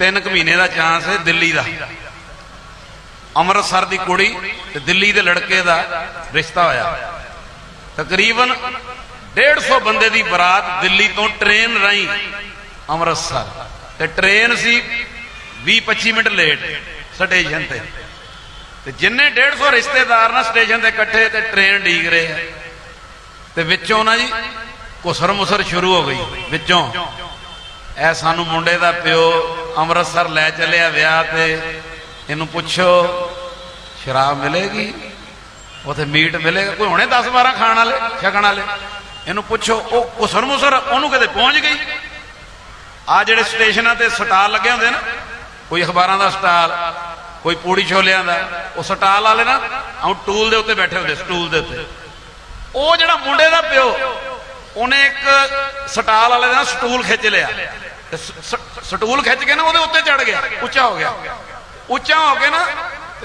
ਤਿੰਨ ਕੁ ਮਹੀਨੇ ਦਾ ਚਾਂਸ ਹੈ ਦਿੱਲੀ ਦਾ। ਅੰਮ੍ਰਿਤਸਰ ਦੀ ਕੁੜੀ ਤੇ ਦਿੱਲੀ ਦੇ ਲੜਕੇ ਦਾ ਰਿਸ਼ਤਾ ਹੋਇਆ। ਤਕਰੀਬਨ 150 ਬੰਦੇ ਦੀ ਬਰਾਤ ਦਿੱਲੀ ਤੋਂ ਟ੍ਰੇਨ ਰਾਹੀਂ ਅੰਮ੍ਰਿਤਸਰ। ਤੇ ਟ੍ਰੇਨ ਸੀ 20-25 ਮਿੰਟ ਲੇਟ ਸਟੇਸ਼ਨ ਤੇ। ਤੇ ਜਿੰਨੇ 150 ਰਿਸ਼ਤੇਦਾਰ ਨਾ ਸਟੇਸ਼ਨ ਤੇ ਇਕੱਠੇ ਤੇ ਟ੍ਰੇਨ ਡੀਕ ਰਹੇ ਤੇ ਵਿੱਚੋਂ ਨਾ ਜੀ ਕੁਸਰ ਮੁਸਰ ਸ਼ੁਰੂ ਹੋ ਗਈ, ਵਿੱਚੋਂ। ਐ ਸਾਨੂੰ ਮੁੰਡੇ ਦਾ ਪਿਓ ਅੰਮ੍ਰਿਤਸਰ ਲੈ ਚੱਲਿਆ ਵਿਆਹ ਤੇ। ਇਹਨੂੰ ਪੁੱਛੋ, ਸ਼ਰਾਬ ਮਿਲੇਗੀ? ਉਥੇ ਮੀਟ ਮਿਲੇਗਾ? ਕੋਈ ਹੁਣੇ 10 12 ਖਾਣ ਵਾਲੇ, ਛਕਣ ਵਾਲੇ? ਇਹਨੂੰ ਪੁੱਛੋ, ਉਹ ਕੁਸਰ ਮੁਸਰ ਉਹਨੂੰ ਕਿਤੇ ਪਹੁੰਚ ਗਈ? ਆ ਜਿਹੜੇ ਸਟੇਸ਼ਨਾਂ ਤੇ ਸਟਾਲ ਲੱਗੇ ਹੁੰਦੇ ਨਾ, ਕੋਈ ਅਖਬਾਰਾਂ ਦਾ ਸਟਾਲ, ਕੋਈ ਪੂੜੀ ਛੋਲਿਆਂ ਦਾ, ਉਹ ਸਟਾਲ ਵਾਲੇ ਨਾ, ਆਉਂ ਟੂਲ ਦੇ ਉੱਤੇ ਬੈਠੇ ਹੁੰਦੇ, ਸਟੂਲ ਦੇ ਉੱਤੇ। ਉਹ ਜਿਹੜਾ ਮੁੰਡੇ ਦਾ ਪਿਓ, ਉਹਨੇ ਇੱਕ ਸਟਾਲ ਵਾਲੇ ਦਾ ਸਟੂਲ ਖਿੱਚ ਲਿਆ। ਸਟੂਲ ਖਿੱਚ ਕੇ ਨਾ ਉਹਦੇ ਉੱਤੇ ਚੜ ਗਿਆ ਉੱਚਾ ਹੋ ਗਿਆ। ਉੱਚਾ ਹੋ ਕੇ ਨਾ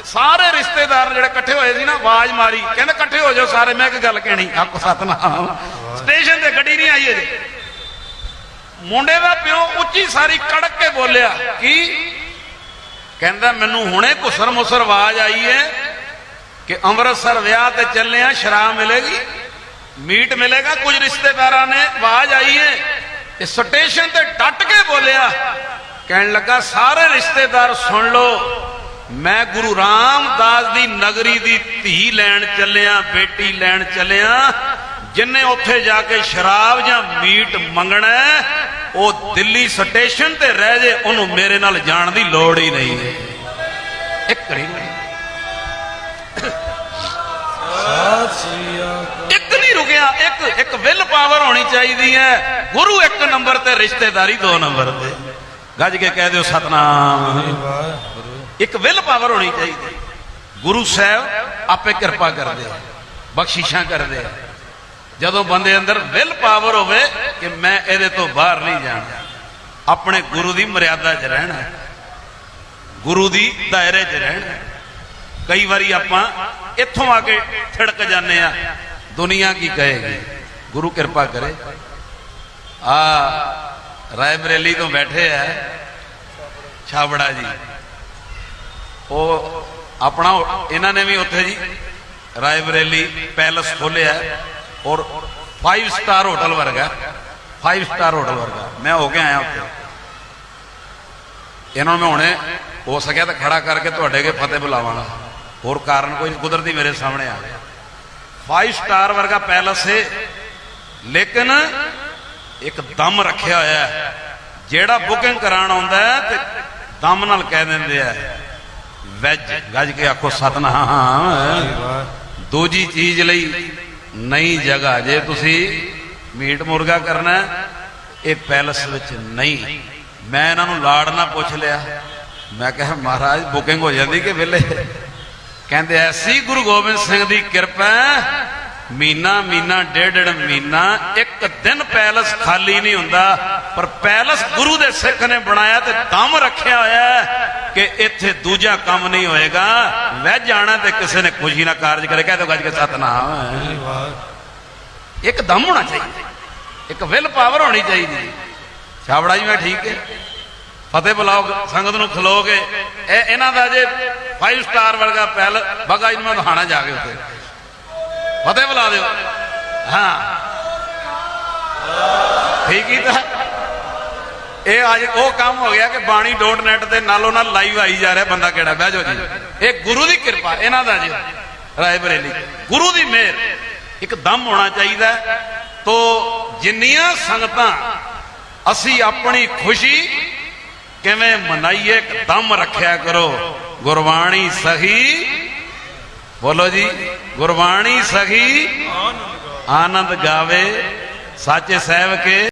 ਸਾਰੇ ਰਿਸ਼ਤੇਦਾਰ ਜਿਹੜੇ ਇਕੱਠੇ ਹੋਏ ਸੀ ਨਾ, ਆਵਾਜ਼ ਮਾਰੀ। ਕਹਿੰਦੇ ਇਕੱਠੇ ਹੋ ਜਾਓ ਸਾਰੇ, ਮੈਂ ਇੱਕ ਗੱਲ ਕਹਿਣੀ। ਆਕੋ ਸਤਨਾਮ। ਸਟੇਸ਼ਨ ਤੇ ਗੱਡੀ ਨਹੀਂ ਆਈ ਅਜੇ। ਮੁੰਡੇ ਦਾ ਪਿਓ ਉੱਚੀ ਸਾਰੀ ਕੜਕ ਕੇ ਬੋਲਿਆ, ਕਿ? ਕਹਿੰਦਾ, ਮੈਨੂੰ ਹੁਣੇ ਘੁਸਰ ਮੁਸਰ ਆਵਾਜ਼ ਆਈ ਹੈ ਕਿ ਅੰਮ੍ਰਿਤਸਰ ਵਿਆਹ ਤੇ ਚੱਲੇ ਆ ਸ਼ਰਾਬ ਮਿਲੇਗੀ, ਮੀਟ ਮਿਲੇਗਾ, ਕੁਝ ਰਿਸ਼ਤੇਦਾਰਾਂ ਨੇ ਆਵਾਜ਼ ਆਈ ਹੈ ਤੇ ਸਟੇਸ਼ਨ ਤੇ ਡਟ ਕੇ ਬੋਲਿਆ ਕਹਿਣ ਲੱਗਾ ਸਾਰੇ ਰਿਸ਼ਤੇਦਾਰ ਸੁਣ ਲਓ ਮੈਂ ਗੁਰੂ ਰਾਮਦਾਸ ਦੀ ਨਗਰੀ ਦੀ ਧੀ ਲੈਣ ਚੱਲਿਆ ਬੇਟੀ ਲੈਣ ਚੱਲਿਆ ਜਿੰਨੇ ਉੱਥੇ ਜਾ ਕੇ ਸ਼ਰਾਬ ਜਾਂ ਮੀਟ ਮੰਗਣਾ ਉਹ ਦਿੱਲੀ ਸਟੇਸ਼ਨ ਤੇ ਰਹਿ ਜੇ ਉਹਨੂੰ ਮੇਰੇ ਨਾਲ ਜਾਣ ਦੀ ਲੋੜ ਹੀ ਨਹੀਂ ਇੱਕ ਨਹੀਂ ਇੱਕ ਨਹੀਂ ਰੁਕਿਆ ਇੱਕ ਇੱਕ ਵਿਲ ਪਾਵਰ ਹੋਣੀ ਚਾਹੀਦੀ ਹੈ। ਗੁਰੂ ਇੱਕ ਨੰਬਰ ਤੇ, ਰਿਸ਼ਤੇਦਾਰੀ ਦੋ ਨੰਬਰ ਤੇ। ਗੱਜ ਕੇ ਕਹਿ ਦਿਓ ਸਤਨਾਮ। ਇੱਕ ਵਿਲ ਪਾਵਰ ਹੋਣੀ ਚਾਹੀਦੀ। ਗੁਰੂ ਸਾਹਿਬ ਆਪੇ ਕਿਰਪਾ ਕਰਦੇ ਆ, ਬਖਸ਼ਿਸ਼ਾਂ ਕਰਦੇ ਆ। ਜਦੋਂ ਬੰਦੇ ਅੰਦਰ ਵਿਲ ਪਾਵਰ ਹੋਵੇ ਕਿ ਮੈਂ ਇਹਦੇ ਤੋਂ ਬਾਹਰ ਨਹੀਂ ਜਾਣਾ, ਆਪਣੇ ਗੁਰੂ ਦੀ ਮਰਿਆਦਾ 'ਚ ਰਹਿਣਾ, ਗੁਰੂ ਦੀ ਦਾਇਰੇ 'ਚ ਰਹਿਣਾ। ਕਈ ਵਾਰੀ ਆਪਾਂ ਇੱਥੋਂ ਆ ਕੇ ਥਿੜਕ ਜਾਂਦੇ ਆ, ਦੁਨੀਆ ਕੀ ਕਹੇਗੀ? ਗੁਰੂ ਕਿਰਪਾ ਕਰੇ। ਆ ਰਾਏ ਤੋਂ ਬੈਠੇ ਆ ਛਾਬੜਾ ਜੀ। ਉਹ ਆਪਣਾ ਇਹਨਾਂ ਨੇ ਵੀ ਉੱਥੇ ਜੀ ਰਾਏ ਬਰੇਲੀ ਪੈਲਸ ਖੋਲਿਆ ਔਰ 5 ਸਟਾਰ ਹੋਟਲ ਵਰਗਾ 5 ਸਟਾਰ ਹੋਟਲ ਵਰਗਾ। ਮੈਂ ਹੋ ਕੇ ਆਇਆ ਉੱਥੇ। ਇਹਨਾਂ ਨੂੰ ਮੈਂ ਹੁਣੇ ਹੋ ਸਕਿਆ ਤਾਂ ਖੜਾ ਕਰਕੇ ਤੁਹਾਡੇ ਕੇ ਫਤਿਹ ਬੁਲਾਵਾਂਗਾ। ਹੋਰ ਕਾਰਨ ਕੋਈ ਕੁਦਰਤੀ ਮੇਰੇ ਸਾਹਮਣੇ ਆ। ਗਿਆ 5 ਸਟਾਰ ਵਰਗਾ ਪੈਲਸ ਹੈ ਲੇਕਿਨ ਇੱਕ ਦਮ ਰੱਖਿਆ ਹੋਇਆ ਹੈ। ਜਿਹੜਾ ਬੁਕਿੰਗ ਕਰਾਉਣ ਆਉਂਦਾ ਤੇ ਦਮ ਨਾਲ ਕਹਿ ਦਿੰਦੇ ਆ, ਵੈਜ, ਗੱਜ ਕੇ ਆਖੋ ਸਤਨਾਮ। ਦੂਜੀ ਚੀਜ਼ ਲਈ ਨਈ ਜਗ੍ਹਾ। ਜੇ ਤੁਸੀਂ ਮੀਟ ਮੁਰਗਾ ਕਰਨਾ ਇਹ ਪੈਲਸ ਵਿੱਚ ਨਹੀਂ। ਮੈਂ ਇਹਨਾਂ ਨੂੰ ਲਾੜ ਨਾ ਪੁੱਛ ਲਿਆ। ਮੈਂ ਕਿਹਾ, ਮਹਾਰਾਜ ਬੁਕਿੰਗ ਹੋ ਜਾਂਦੀ ਕਿ ਵੇਲੇ ਕਹਿੰਦੇ, ਐਸੀ ਗੁਰੂ ਗੋਬਿੰਦ ਸਿੰਘ ਦੀ ਕਿਰਪਾ ਹੈ, ਮਹੀਨਾ ਮਹੀਨਾ ਡੇਢ ਡੇਢ ਮਹੀਨਾ ਇੱਕ ਦਿਨ ਪੈਲਸ ਖਾਲੀ ਨਹੀਂ ਹੁੰਦਾ ਪਰ ਪੈਲਸ ਗੁਰੂ ਦੇ ਸਿੱਖ ਨੇ ਬਣਾਇਆ ਤੇ ਦਮ ਰੱਖਿਆ ਹੋਇਆ ਕਿ ਇੱਥੇ ਦੂਜਾ ਕੰਮ ਨਹੀਂ ਹੋਏਗਾ। ਵਹਿ ਜਾਣਾ ਤੇ ਕਿਸੇ ਨੇ ਖੁਸ਼ੀ ਨਾਲ ਕਾਰਜ ਕਰੇ ਕਹਿ ਦੋ ਗੱਜ ਕੇ ਸਤਨਾਮ ਇੱਕ ਦਮ ਹੋਣਾ ਚਾਹੀਦਾ ਇੱਕ ਵਿਲ ਪਾਵਰ ਹੋਣੀ ਚਾਹੀਦੀ। ਛਾਵੜਾ ਜੀ ਮੈਂ ਠੀਕ ਹੈ। ਫਤਿਹ ਬੁਲਾਓ ਸੰਗਤ ਨੂੰ ਖਲੋਗੇ। ਇਹ ਇਹਨਾਂ ਦਾ ਜੇ 5 ਸਟਾਰ ਵਰਗਾ ਪੈਲ ਬਗਾ ਜੀ ਨੂੰ ਮੈਂ ਦਿਖਾਣਾ ਜਾ ਕੇ ਉੱਤੇ ਫਤਿਹ ਬੁਲਾ ਦਿਓ। ਹਾਂ। ਠੀਕ ਹੀ ਤਾਂ। ਇਹ ਅੱਜ ਉਹ ਕੰਮ ਹੋ ਗਿਆ ਕਿ ਬਾਣੀ ਡੋਟ ਨੈਟ ਤੇ ਨਾਲੋਂ ਨਾਲ ਲਾਈਵ ਆਈ ਜਾ ਰਿਹਾ, ਬੰਦਾ ਕਿਹੜਾ? ਬਹਿ ਜਾਓ ਜੀ। ਇਹ ਗੁਰੂ ਦੀ ਕਿਰਪਾ, ਇਹਨਾਂ ਦਾ ਜੀ। ਰਾਏ ਬਰੇਲੀ। ਗੁਰੂ ਦੀ ਮਿਹਰ ਇੱਕ ਦਮ ਹੋਣਾ ਚਾਹੀਦਾ ਤੋ ਜਿੰਨੀਆਂ ਸੰਗਤਾਂ ਅਸੀਂ ਆਪਣੀ ਖੁਸ਼ੀ ਕਿਵੇਂ ਮਨਾਈਏ ਇੱਕ ਦਮ ਰੱਖਿਆ ਕਰੋ। ਗੁਰਬਾਣੀ ਸਹੀ। ਬੋਲੋ ਜੀ। ਗੁਰਬਾਣੀ ਸਹੀ ਆਨੰਦ ਗਾਵੇ ਸਾਚੇ ਸਾਹਿਬ ਕੇ